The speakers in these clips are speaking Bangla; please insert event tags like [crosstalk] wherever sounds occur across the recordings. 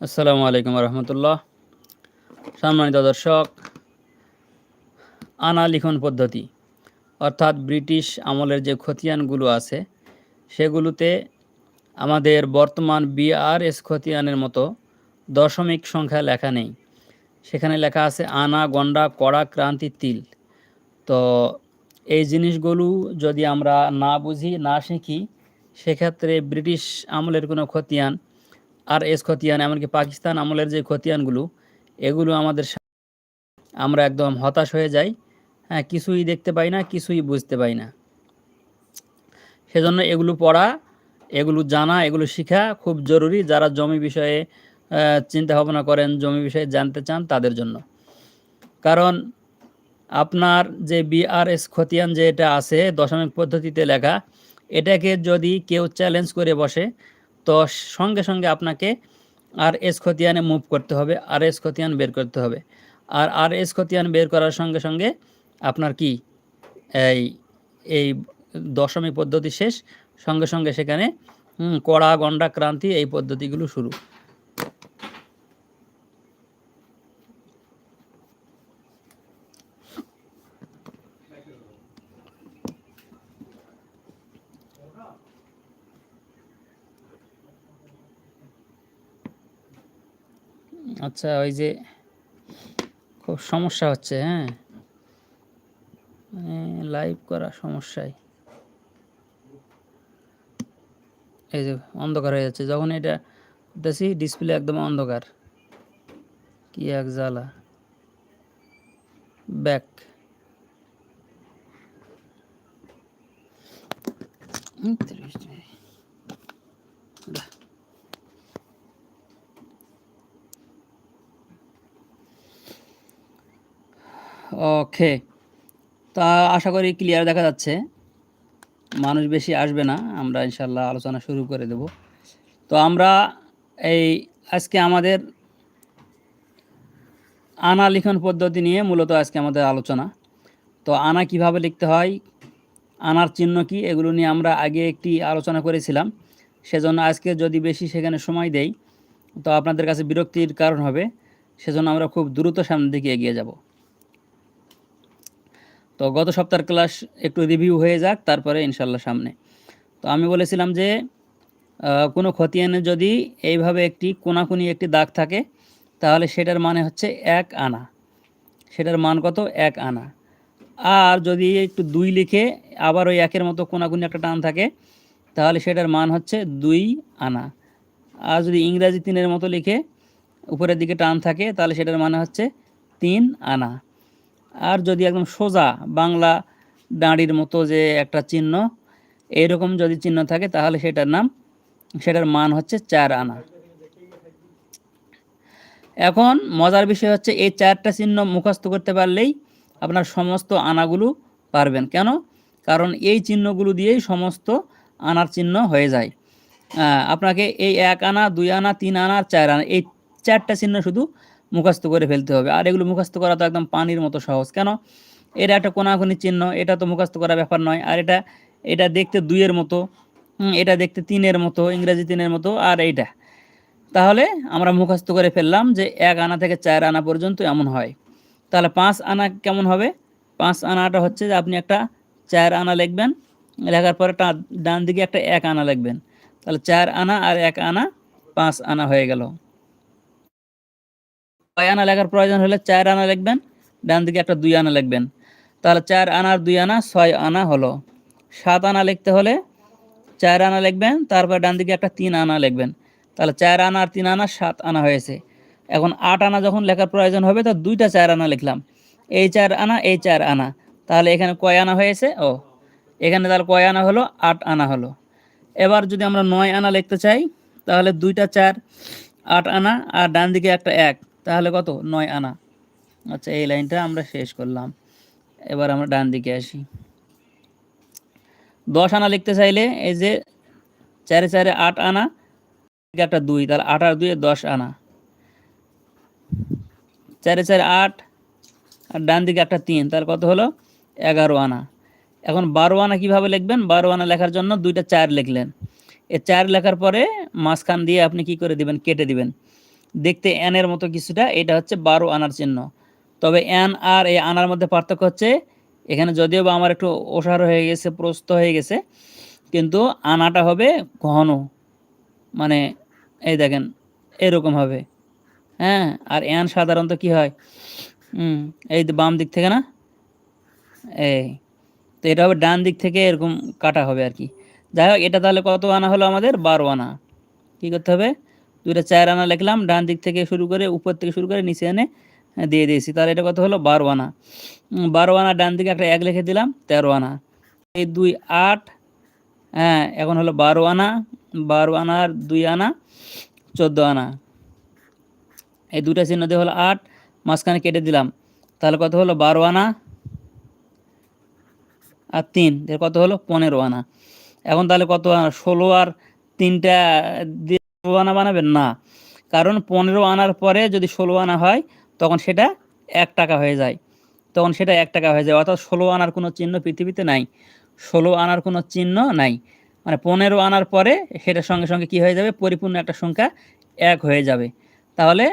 আসসালামু আলাইকুম রহমতুল্লাহ। সম্মানিত দর্শক আনা লিখন পদ্ধতি, অর্থাৎ ব্রিটিশ আমলের যে খতিয়ানগুলো আছে, সেগুলোতে আমাদের বর্তমান বিআরএস খতিয়ানের মতো দশমিক সংখ্যা লেখা নেই। সেখানে লেখা আছে আনা, গন্ডা, কড়া, ক্রান্তি, তিল। তো এই জিনিসগুলো যদি আমরা না বুঝি, না শিখি, সেক্ষেত্রে ব্রিটিশ আমলের কোনো খতিয়ান আর এস খতিয়ান, এমনকি পাকিস্তান আমলের যে খতিয়ানগুলো, এগুলো আমাদের আমরা একদম হতাশ হয়ে যাই। হ্যাঁ কিছুই দেখতে পাই না, কিছুই বুঝতে পাই না। সেজন্য এগুলো পড়া, এগুলো জানা, এগুলো শেখা খুব জরুরি। যারা জমি বিষয়ে চিন্তা ভাবনা করেন, জমি বিষয়ে জানতে চান তাদের জন্য। কারণ আপনার যে বিআরএস খতিয়ান যে এটা আছে, দশমিক পদ্ধতিতে লেখা, এটাকে যদি কেউ চ্যালেঞ্জ করে বসে তো সঙ্গে সঙ্গে আপনাকে আর এস খতিয়ানে মুভ করতে হবে, আর এস খতিয়ান বের করতে হবে। আর আর এস খতিয়ান বের করার সঙ্গে সঙ্গে আপনার কি? এই এই দশমী পদ্ধতি শেষ, সঙ্গে সঙ্গে সেখানে কড়া গন্ডা ক্রান্তি এই পদ্ধতিগুলো শুরু। আচ্ছা ওই যে খুব সমস্যা হচ্ছে হ্যাঁ? লাইভ করা সমস্যায়। এই যে অন্ধকার হয়ে যাচ্ছে, যখন এটা দেখছি ডিসপ্লে একদম অন্ধকার। কি এক জ্বালা। Back okay. তা আশা করি ক্লিয়ার দেখা যাচ্ছে। মানুষ বেশি আসবে না, আমরা ইনশাল্লাহ আলোচনা শুরু করে দেব। তো আমরা এই আজকে আমাদের আনা লিখন পদ্ধতি নিয়ে মূলত আজকে আমাদের আলোচনা। তো আনা কীভাবে লিখতে হয়, আনার চিহ্ন কি, এগুলো নিয়ে আমরা আগে একটি আলোচনা করেছিলাম। সেজন্য আজকে যদি বেশি সেখানে সময় দেই, তো আপনাদের কাছে বিরক্তির কারণ হবে। সেজন্য আমরা খুব দ্রুত সামনের দিকে এগিয়ে যাব। তো গত সপ্তাহের ক্লাস একটু রিভিউ হয়ে যাক, তারপরে ইনশাল্লাহ সামনে। তো আমি বলেছিলাম যে কোনো খতিয়ানে যদি এইভাবে একটি কোনাকুনি একটি দাগ থাকে, তাহলে সেটার মানে হচ্ছে এক আনা। সেটার মান কত? এক আনা। আর যদি একটু দুই লিখে আবার ওই একের মতো কোনাকুনি একটা টান থাকে, তাহলে সেটার মান হচ্ছে দুই আনা। আর যদি ইংরাজি তিনের মতো লিখে উপরের দিকে টান থাকে, তাহলে সেটার মানে হচ্ছে তিন আনা। আর যদি একদম সোজা বাংলা দাঁড়ির মতো যে একটা চিহ্ন এইরকম যদি চিহ্ন থাকে তাহলে সেটার নাম, সেটার মান হচ্ছে চার আনা। এখন মজার বিষয় হচ্ছে এই চারটা চিহ্ন মুখস্থ করতে পারলেই আপনার সমস্ত আনাগুলো পারবেন। কেন? কারণ এই চিহ্নগুলো দিয়েই সমস্ত আনার চিহ্ন হয়ে যায়। আপনাকে এই এক আনা, দুই আনা, তিন আনা চার আনা, এই চারটা চিহ্ন শুধু মুখস্থ করে ফেলতে হবে। আর এগুলো মুখস্থ করা তো একদম পানির মতো সহজ। কেন? এটা একটা কোনাকুনি চিহ্ন, এটা তো মুখস্থ করা ব্যাপার নয়। আর এটা এটা দেখতে দুইয়ের মতো এটা দেখতে তিনের মতো, ইংরেজি তিনের মতো, আর এইটা। তাহলে আমরা মুখস্থ করে ফেললাম যে এক আনা থেকে চার আনা পর্যন্ত এমন হয়। তাহলে পাঁচ আনা কেমন হবে? পাঁচ আনাটা হচ্ছে যে আপনি একটা চার আনা লিখবেন, লেখার পরে ডান দিকে একটা এক আনা লিখবেন। তাহলে চার আনা আর এক আনা পাঁচ আনা হয়ে গেল। ছয় আনা লেখার প্রয়োজন হলে চার আনা লিখবেন, ডান দিকে একটা দুই আনা লিখবেন। তাহলে চার আনার দুই আনা ছয় আনা হলো। সাত আনা লিখতে হলে চার আনা লিখবেন, তারপর ডান দিকে একটা তিন আনা লিখবেন। তাহলে চার আনা আর তিন আনা সাত আনা হয়েছে। এখন আট আনা যখন লেখার প্রয়োজন হবে, তো দুইটা চার আনা লিখলাম। এই চার আনা, এই চার আনা। তাহলে এখানে কয় আনা হয়েছে? ও, এখানে তাহলে কয় আনা হলো? আট আনা হলো। এবার যদি আমরা নয় আনা লিখতে চাই, তাহলে দুইটা চার, আট আনা, আর ডান দিকে একটা এক। তাহলে কত? নয় আনা। আচ্ছা এই লাইনটা আমরা শেষ করলাম। এবার আমরা ডান দিকে আসি। দশ আনা লিখতে চাইলে এই যে চারে চারে আট আনা, একটা দুই, তাহলে আট আর দুই দশ আনা। চারে চারে আট আর ডান দিকে একটা তিন তার কত হলো? এগারো আনা। এখন বারো আনা কীভাবে লিখবেন? বারো আনা লেখার জন্য দুইটা চার লিখলেন। এ চার লেখার পরে মাঝখান দিয়ে আপনি কি করে দিবেন? কেটে দিবেন। দেখতে এনের মতো কিছুটা, এটা হচ্ছে বারো আনার চিহ্ন। তবে এন আর এই আনার মধ্যে পার্থক্য হচ্ছে, এখানে যদিও বা আমার একটু ওষার হয়ে গেছে প্রস্ত হয়ে গেছে, কিন্তু আনাটা হবে ঘন। মানে এই দেখেন, এরকম হবে। হ্যাঁ আর এন সাধারণত কি হয়? হুম, এই বাম দিক থেকে না? এই, তো এটা হবে ডান দিক থেকে এরকম কাটা হবে আর কি। যাই হোক, এটা তাহলে কত আনা হলো আমাদের? বারো আনা। কী করতে হবে? দুইটা চার আনা লিখলাম, ডান দিক থেকে শুরু করে উপর থেকে শুরু করে নিচে এনে দিয়ে দিয়েছি। তাহলে এটা কত হলো? বারো আনা। বারো আনা, ডান দিকে একটা এক লিখে দিলাম, তেরো আনা। এই দুই আট হ্যাঁ এখন হলো বারো আনা, বারো আনার দুই আনা, চোদ্দ আনা। এই দুটা চিহ্ন দিয়ে হলো আট, মাঝখানে কেটে দিলাম। তাহলে কত হলো? বারো আনা আর তিন, এর কত হলো? পনেরো আনা। এখন তাহলে কত আনা? ষোলো আর তিনটা আনা বানাবেন? না। কারণ পনেরো আনার পরে যদি ষোলো আনা হয়, তখন সেটা এক টাকা হয়ে যায়। তখন সেটা এক টাকা হয়ে যায়। অর্থাৎ ষোলো আনার কোনো চিহ্ন পৃথিবীতে নাই। ষোলো আনার কোনো চিহ্ন নাই। মানে পনেরো আনার পরে সেটার সঙ্গে সঙ্গে কি হয়ে যাবে? পরিপূর্ণ একটা সংখ্যা এক হয়ে যাবে। তাহলে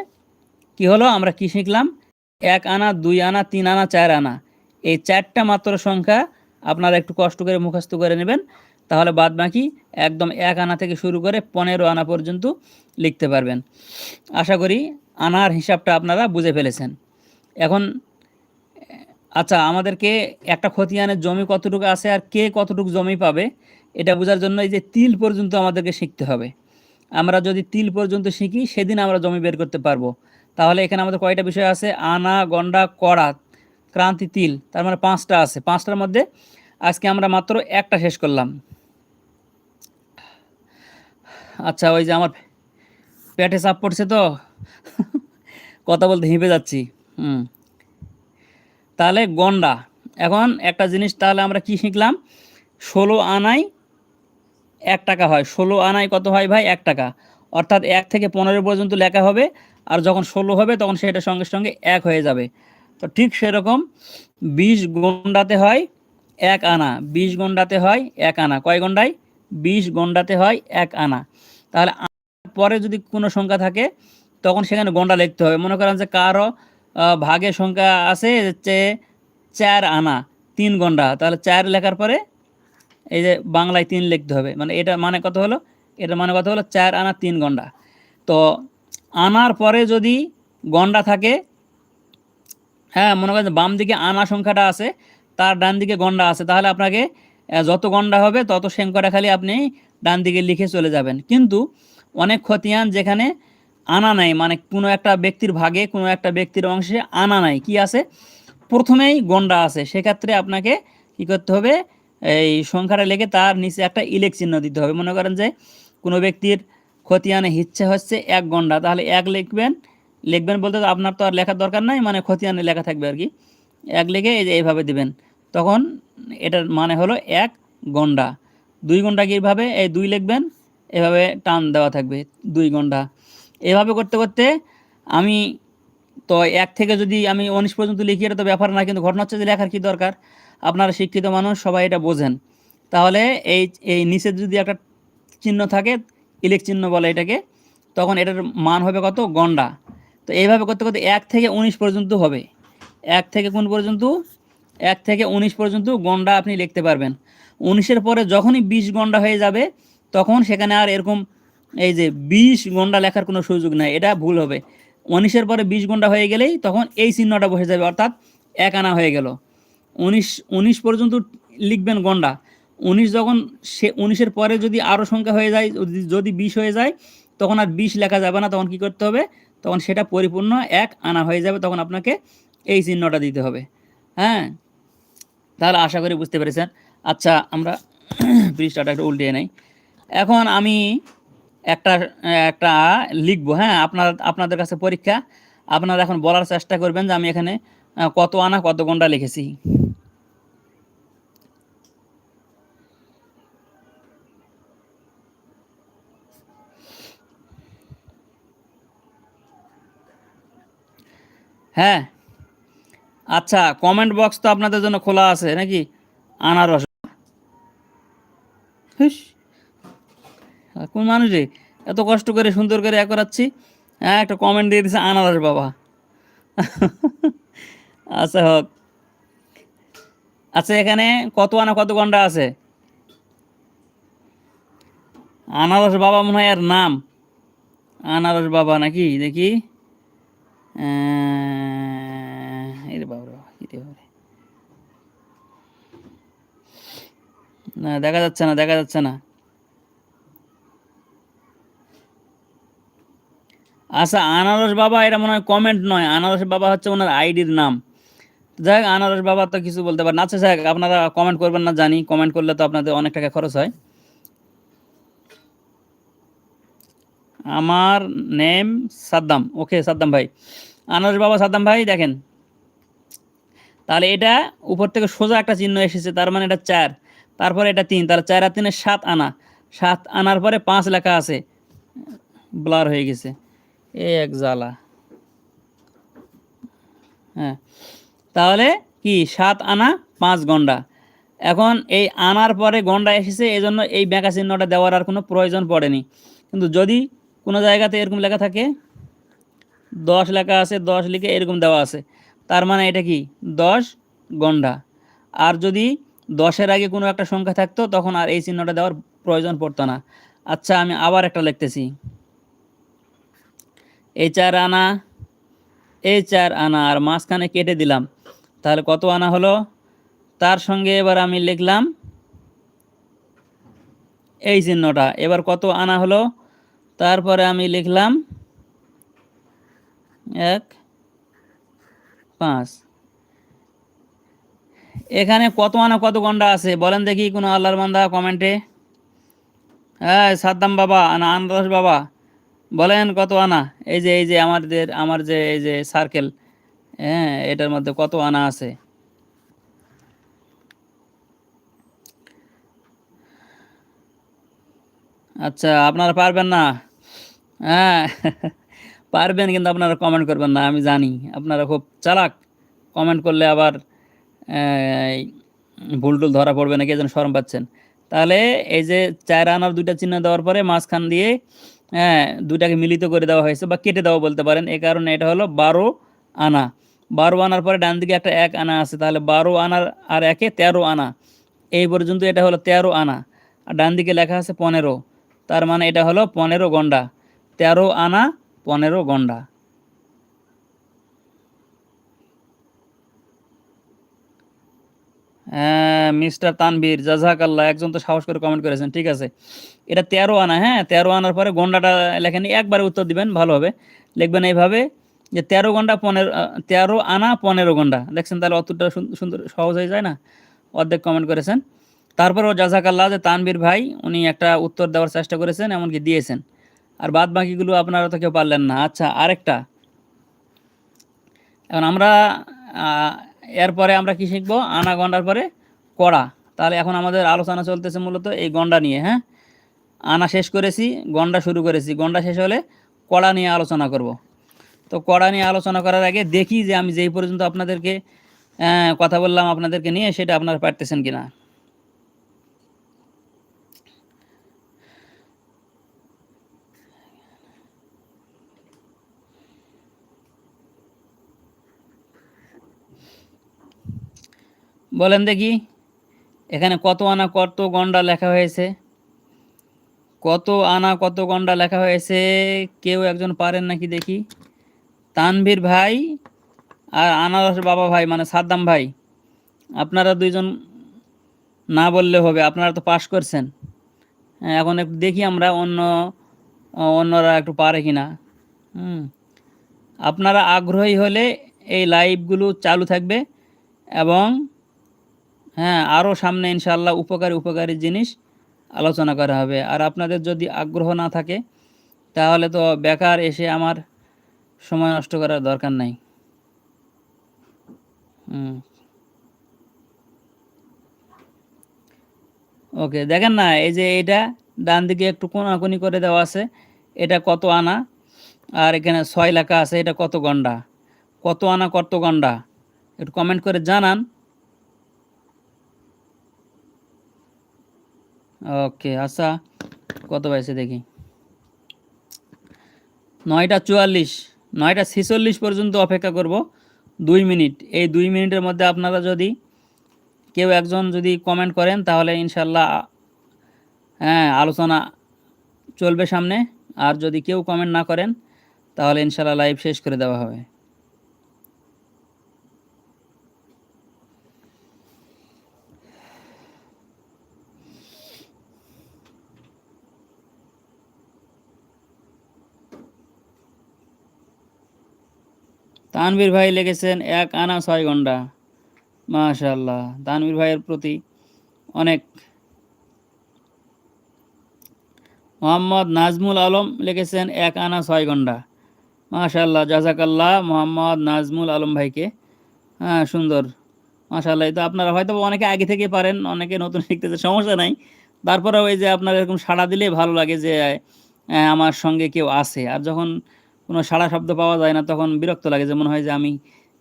কি হলো? আমরা কি শিখলাম? এক আনা, দুই আনা, তিন আনা, চার আনা। এই চারটা মাত্র সংখ্যা আপনারা একটু কষ্ট করে মুখস্থ করে নেবেন। তাহলে বাদ বাকি একদম এক আনা থেকে শুরু করে পনেরো আনা পর্যন্ত লিখতে পারবেন। আশা করি আনার হিসাবটা আপনারা বুঝে ফেলেছেন। এখন আচ্ছা আমাদেরকে একটা খতিয়ানের জমি কতটুকু আছে আর কে কতটুকু জমি পাবে, এটা বোঝার জন্য এই যে তিল পর্যন্ত আমাদেরকে শিখতে হবে। আমরা যদি তিল পর্যন্ত শিখি, সেদিন আমরা জমি বের করতে পারব। তাহলে এখানে আমাদের কয়টা বিষয় আছে? আনা, গন্ডা, কড়া, ক্রান্তি, তিল, তার মানে পাঁচটা আছে। পাঁচটার মধ্যে আজকে আমরা মাত্র একটা শেষ করলাম। আচ্ছা ওই যে আমার পেটে চাপ পড়ছে তো। কথা বলতে হিঁপে যাচ্ছি। হুম। তাহলে গন্ডা। এখন একটা জিনিস, তাহলে আমরা কি শিখলাম? ষোলো আনায় এক টাকা হয়। ষোলো আনায় কত হয় ভাই? এক টাকা। অর্থাৎ এক থেকে পনেরো পর্যন্ত লেখা হবে। আর যখন ষোলো হবে, তখন সেটা সঙ্গে সঙ্গে এক হয়ে যাবে। তো ঠিক সেরকম বিশ গন্ডাতে হয় এক আনা। বিশ গন্ডাতে হয় এক আনা। কয় গন্ডায়? বিশ গন্ডাতে হয় এক আনা। তাহলে পরে যদি কোনো সংখ্যা থাকে, তখন সেখানে গন্ডা লিখতে হবে। মনে করেন যে কারও ভাগের সংখ্যা আছে হচ্ছে চার আনা, তিন গন্ডা। তাহলে চার লেখার পরে এই যে বাংলায় তিন লিখতে হবে। মানে এটা মানে কত হলো? এটা মানে কত হলো? চার আনা, তিন গন্ডা। তো আনার পরে যদি গন্ডা থাকে হ্যাঁ মনে করেন বাম দিকে আনা সংখ্যাটা আছে, তার ডান দিকে গন্ডা আছে, তাহলে আপনাকে যত গন্ডা হবে, তত সংখ্যাটা খালি আপনি ডান দিকে লিখে চলে যাবেন। কিন্তু অনেক খতিয়ান যেখানে আনা নাই মানে কোনো একটা ব্যক্তির ভাগে, কোনো একটা ব্যক্তির অংশে আনা নাই। কি আছে? প্রথমেই গন্ডা আছে। সেক্ষেত্রে আপনাকে কি করতে হবে? এই সংখ্যাটা লিখে তার নিচে একটা ইলেক চিহ্ন দিতে হবে। মনে করেন যে কোনো ব্যক্তির খতিয়ানে হিচ্ছে হচ্ছে এক গন্ডা। তাহলে এক লিখবেন। লিখবেন বলতে আপনার তো আর লেখার দরকার নাই মানে খতিয়ানে লেখা থাকবে আর কি। এক লিখে এই যে এইভাবে দিবেন। তখন এটার মানে হলো এক গন্ডা। দুই ঘণ্টা কীভাবে এই দুই লিখবেন, এভাবে টান দেওয়া থাকবে দুই ঘণ্টা। এভাবে করতে করতে আমি তো এক থেকে যদি আমি উনিশ পর্যন্ত লিখি, এটা তো ব্যাপার না, কিন্তু ঘটনা হচ্ছে যে লেখার কী দরকার? আপনারা শিক্ষিত মানুষ, সবাই এটা বোঝেন। তাহলে এই এই নিচে যদি একটা চিহ্ন থাকে, ইলেক চিহ্ন বলে এটাকে, তখন এটার মান হবে কত? গন্ডা তো এইভাবে করতে করতে এক থেকে উনিশ পর্যন্ত হবে। এক থেকে কোন পর্যন্ত? এক থেকে উনিশ পর্যন্ত গন্ডা আপনি লিখতে পারবেন। উনিশের পরে যখনই বিশ গন্ডা হয়ে যাবে, তখন সেখানে আর এরকম এই যে বিশ গন্ডা লেখার কোনো সুযোগ নাই, এটা ভুল হবে। উনিশের পরে বিশ গন্ডা হয়ে গেলেই তখন এই চিহ্নটা বসে যাবে, অর্থাৎ এক আনা হয়ে গেল। উনিশ উনিশ পর্যন্ত লিখবেন গন্ডা। উনিশ যখন সে, উনিশের পরে যদি আরও সংখ্যা হয়ে যায় যদি- বিশ হয়ে যায়, তখন আর বিশ লেখা যাবে না, তখন কি করতে হবে? তখন সেটা পরিপূর্ণ এক আনা হয়ে যাবে, তখন আপনাকে এই চিহ্নটা দিতে হবে। হ্যাঁ? তাহলে আশা করি বুঝতে পেরেছেন। আচ্ছা আমরা [clears throat] পৃষ্ঠাটা একটু উল্টিয়ে নেই। এখন আমি একটা একটা লিখব হ্যাঁ? আপনার, আপনাদের কাছে পরীক্ষা। আপনারা এখন বলার চেষ্টা করবেন যে আমি এখানে কত আনা, কত গন্ডা লিখেছি। হ্যাঁ? আচ্ছা কমেন্ট বক্স তো আপনাদের জন্য খোলা আছে, নাকি? আনারস। কোন মানুষ রে? এত কষ্ট করে সুন্দর করে এক করাচ্ছি। হ্যাঁ একটা কমেন্ট দিয়ে দিছে আনারস বাবা। [laughs] আচ্ছা হোক। আচ্ছা এখানে কত আনা, কত ঘণ্টা আছে? আনারস বাবা মনে হয় আর নাম। আনারস বাবা নাকি, দেখি। আহ, এই রে বাবা রে বাবা, কি রে বাবা রে। না দেখা যাচ্ছে না দেখা যাচ্ছে না। আচ্ছা আনারস বাবা এটা মনে হয় কমেন্ট নয়। আনারস বাবা হচ্ছে ওনার আইডির নাম। যাই হোক, আনারস বাবা তো কিছু বলতে পারেন আচ্ছা যাক আপনারা কমেন্ট করবেন না জানি। কমেন্ট করলে তো আপনাদের অনেক টাকা খরচ হয়। আমার নেম সাদ্দাম। ওকে সাদ্দাম ভাই। আনারস বাবা সাদ্দাম ভাই দেখেন। তাহলে এটা উপর থেকে সোজা একটা চিহ্ন এসেছে, তার মানে এটা চার। তারপরে এটা তিন, তাহলে চার আর তিনে সাত আনা। সাত আনার পরে পাঁচ লেখা আছে। ব্লার হয়ে গেছে। এ এক জ্বালা। হ্যাঁ। তাহলে কি, সাত আনা, পাঁচ গন্ডা। এখন এই আনার পরে গন্ডা এসেছে এই জন্য এই ব্যাঁকা চিহ্নটা দেওয়ার আর কোনো প্রয়োজন পড়েনি। কিন্তু যদি কোনো জায়গাতে এরকম লেখা থাকে, দশ লেখা আছে, দশ লিখে এরকম দেওয়া আছে। তার মানে এটা কি? দশ গন্ডা। আর যদি দশের আগে কোনো একটা সংখ্যা থাকতো, তখন আর এই চিহ্নটা দেওয়ার প্রয়োজন পড়তো না। আচ্ছা আমি আবার একটা লিখতেছি। এই চার আনা, এই চার আনা, আর মাঝখানে কেটে দিলাম। তাহলে কত আনা হলো? তার সঙ্গে এবার আমি লিখলাম এই চিহ্নটা। এবার কত আনা হলো? তারপরে আমি লিখলাম এক পাঁচ। এখানে কত আনা কত গন্ডা আছে? বলেন দেখি কোনো আল্লাহর বান্দা কমেন্টে। হ্যাঁ সাদ্দাম বাবা না আন্দাস বাবা, বলেন কত আনা? এই যে এই যে আমাদের, আমার যে, এই যে সার্কেল হ্যাঁ এটার মধ্যে কত আনা আছে? আচ্ছা আপনারা পারবেন না? হ্যাঁ। পারবেন কিন্তু আপনারা কমেন্ট করবেন না, আমি জানি। আপনারা খুব চালাক। কমেন্ট করলে আবার ভুল টুল ধরা পড়বে নাকি যেন শরম পাচ্ছেন। তাহলে এই যে চার আনার দুইটা চিহ্ন দেওয়ার পরে মাঝখান দিয়ে হ্যাঁ দুইটাকে মিলিত করে দেওয়া হয়েছে বা কেটে দেওয়া বলতে পারেন। এই কারণে এটা হলো বারো আনা। বারো আনার পরে ডান দিকে একটা এক আনা আছে, তাহলে বারো আনার আর একে তেরো আনা। এই পর্যন্ত এটা হলো তেরো আনা। আর ডান দিকে লেখা আছে পনেরো। তার মানে এটা হলো পনেরো গন্ডা। তেরো আনা পনেরো গন্ডা। হ্যাঁ মিস্টার তানবীর জাজাক আল্লাহ একজন তো সাহস করে কমেন্ট করেছেন, ঠিক আছে। এটা তেরো আনা হ্যাঁ তেরো আনার পরে গন্ডাটা লেখেন একবারে উত্তর দিবেন, ভালো হবে। লিখবেন এইভাবে যে তেরো ঘণ্টা পনেরো তেরো আনা পনেরো ঘণ্টা দেখছেন তাহলে অতটা সুন্দর, সহজ হয়ে যায় না? অর্ধেক কমেন্ট করেছেন। তারপরেও জাজাক আল্লাহ যে তানভীর ভাই, উনি একটা উত্তর দেওয়ার চেষ্টা করেছেন, এমনকি দিয়েছেন। আর বাদ বাকিগুলো আপনারা তো কেউ পারলেন না। আচ্ছা আরেকটা। এখন আমরা এরপরে আমরা কি শিখব? আনা গন্ডার পরে কড়া। তাহলে এখন আমাদের আলোচনা চলতেছে মূলত এই গন্ডা নিয়ে হ্যাঁ? আনা শেষ করেছি, গন্ডা শুরু করেছি। গন্ডা শেষ হলে কড়া নিয়ে আলোচনা করব। তো কড়া নিয়ে আলোচনা করার আগে দেখি যে আমি যেই পর্যন্ত আপনাদেরকে কথা বললাম আপনাদেরকে নিয়ে, সেটা আপনারা পারতেছেন কিনা। বলেন দেখি এখানে কত আনা কত গন্ডা লেখা হয়েছে? কত আনা কত গন্ডা লেখা হয়েছে? কেউ একজন পারেন নাকি দেখি? তানভীর ভাই আর আনারস বাবা ভাই মানে সাদ্দাম ভাই আপনারা দুইজন না বললে হবে আপনারা তো পাশ করছেন। হ্যাঁ, এখন একটু দেখি আমরা অন্য অন্যরা একটু পারে কিনা। হুম আপনারা আগ্রহী হলে এই লাইভগুলো চালু থাকবে এবং হ্যাঁ আরও সামনে ইনশাল্লাহ উপকারী উপকারী জিনিস আলোচনা করা হবে। আর আপনাদের যদি আগ্রহ না থাকে, তাহলে তো বেকার এসে আমার সময় নষ্ট করার দরকার নাই। ওকে, দেখেন না, এই যে এটা ডান দিকে একটু কোনাকুনি করে দেওয়া আছে। এটা কত আনা? আর এখানে ছয় লেখা আছে, এটা কত গন্ডা? কত আনা কত গন্ডা? একটু কমেন্ট করে জানান। ওকে আচ্ছা কত পাইছে দেখি। নয়টা চুয়াল্লিশ, নয়টা ছেচল্লিশ পর্যন্ত অপেক্ষা করব, দুই মিনিট। এই দুই মিনিটের মধ্যে আপনারা যদি কেউ একজন যদি কমেন্ট করেন, তাহলে ইনশাল্লাহ হ্যাঁ আলোচনা চলবে সামনে। আর যদি কেউ কমেন্ট না করেন, তাহলে ইনশাল্লাহ লাইভ শেষ করে দেওয়া হবে। তানভীর ভাই লিখেছেন এক আনা ছয় ঘণ্টা। মাশাল্লাহ তানভীর ভাইয়ের প্রতি অনেক। মোহাম্মদ নাজমুল আলম লিখেছেন এক আনা ছয় ঘণ্টা। মাশাল্লাহ জাজাকাল্লাহ মোহাম্মদ নাজমুল আলম ভাইকে। হ্যাঁ সুন্দর। মাশাল্লাহ তো আপনারা হয়তো অনেকে আগে থেকে পারেন, অনেকে নতুন শিখতেছে, সমস্যা নাই। তারপরে ওই যে আপনার এরকম সাড়া দিলে ভালো লাগে যে আমার সঙ্গে কেউ আছে। আর যখন কোনো সাড়া শব্দ পাওয়া যায় না, তখন বিরক্ত লাগে যেমন হয় যে আমি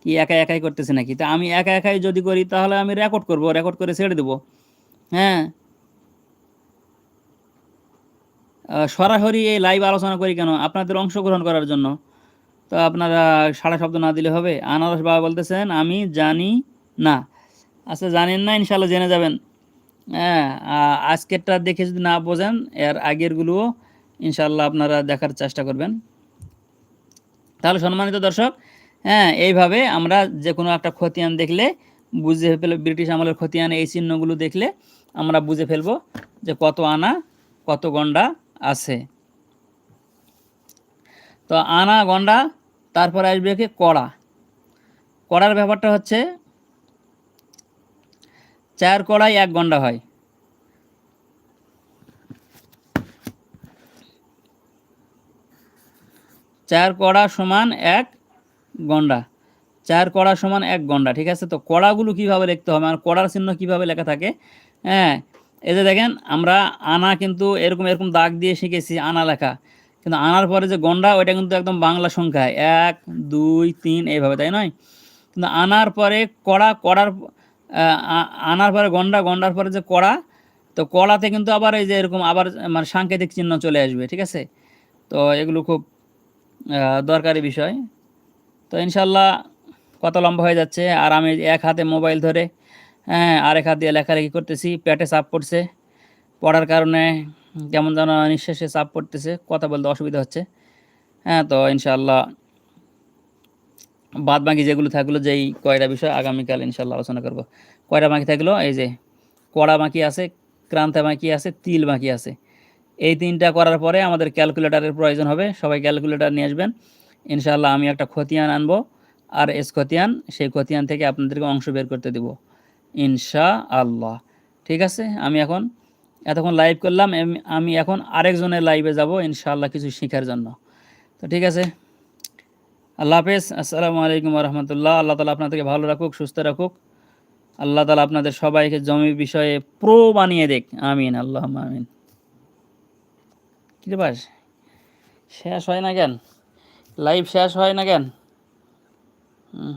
কি একা একাই করতেছি নাকি। তা আমি একা একাই যদি করি, তাহলে আমি রেকর্ড করব রেকর্ড করে ছেড়ে দেবো। হ্যাঁ? সরাসরি এই লাইভ আলোচনা করি কেন? আপনাদের অংশগ্রহণ করার জন্য। তো আপনারা সাড়া শব্দ না দিলে হবে। আনারস বাবা বলতেছেন, আমি জানি না। আচ্ছা জানেন না ইনশাল্লাহ জেনে যাবেন। হ্যাঁ আজকেরটা দেখে যদি না বোঝেন, এর আগেরগুলোও ইনশাল্লাহ আপনারা দেখার চেষ্টা করবেন। তাহলে সম্মানিত দর্শক হ্যাঁ এইভাবে আমরা যে কোনো একটা খতিয়ান দেখলে, বুঝে ফেলে, ব্রিটিশ আমলের খতিয়ান এই চিহ্নগুলো দেখলে আমরা বুঝে ফেলব যে কত আনা, কত গন্ডা আছে। তো আনা, গন্ডা, তারপরে আসবে কি কড়া। কড়ার ব্যাপারটা হচ্ছে, চার কড়াই এক গন্ডা হয়। চার কড়া সমান এক গন্ডা। চার কড়া সমান এক গন্ডা, ঠিক আছে? তো কড়াগুলো কীভাবে লিখতে হবে? আর কড়ার চিহ্ন কীভাবে লেখা থাকে? হ্যাঁ এই যে দেখেন, আমরা আনা কিন্তু এরকম এরকম দাগ দিয়ে শিখেছি, আনা লেখা। কিন্তু আনার পরে যে গন্ডা, ওইটা কিন্তু একদম বাংলা সংখ্যা। এক, দুই, তিন, এইভাবে, তাই নয়? কিন্তু আনার পরে কড়া, কড়ার আনার পরে গন্ডা, গন্ডার পরে যে কড়া, তো কড়াতে কিন্তু আবার এই যে এরকম আবার মানে সাংকেতিক চিহ্ন চলে আসবে, ঠিক আছে? তো এগুলো খুব দরকারি বিষয়। তো ইনশাল্লাহ কত লম্বা হয়ে যাচ্ছে, আর আমি এক হাতে মোবাইল ধরে হ্যাঁ আরেক হাত দিয়ে লেখালেখি করতেছি, পেটে চাপ পড়ছে। পড়ার কারণে কেমন যেন নিঃশ্বাসে চাপ পড়তেছে, কথা বলতে অসুবিধা হচ্ছে। হ্যাঁ তো ইনশাল্লাহ বাদ বাকি যেগুলো থাকল, যেই কয়টা বিষয় আগামীকাল ইনশাল্লাহ আলোচনা করব। কয়টা বাকি থাকল? এই যে, কড়া বাকি আছে, ক্রান্তা বাকি আছে, তিল বাকি আছে। এই তিনটা করার পরে আমাদের ক্যালকুলেটারের প্রয়োজন হবে। সবাই ক্যালকুলেটার নিয়ে আসবেন। ইনশাল্লাহ আমি একটা খতিয়ান আনব আর এস খতিয়ান, সেই খতিয়ান থেকে আপনাদেরকে অংশ বের করতে দেব। ইনশা আল্লাহ ঠিক আছে? আমি এখন এতক্ষণ লাইভ করলাম। আমি এখন আরেকজনের লাইভে যাব ইনশাআল্লাহ কিছু শেখার জন্য। তো ঠিক আছে? আল্লাহ হাফেজ। আসসালামু আলাইকুম রহমতুল্লাহ আল্লাহ তালা আপনাদেরকে ভালো রাখুক, সুস্থ রাখুক। আল্লাহ তালা আপনাদের সবাইকে জমি বিষয়ে প্রো বানিয়ে দেখ আমিন। আল্লাহ আমিন। কী রে বাস শেষ হয় না কেন? লাইভ শেষ হয় না কেন? হুম।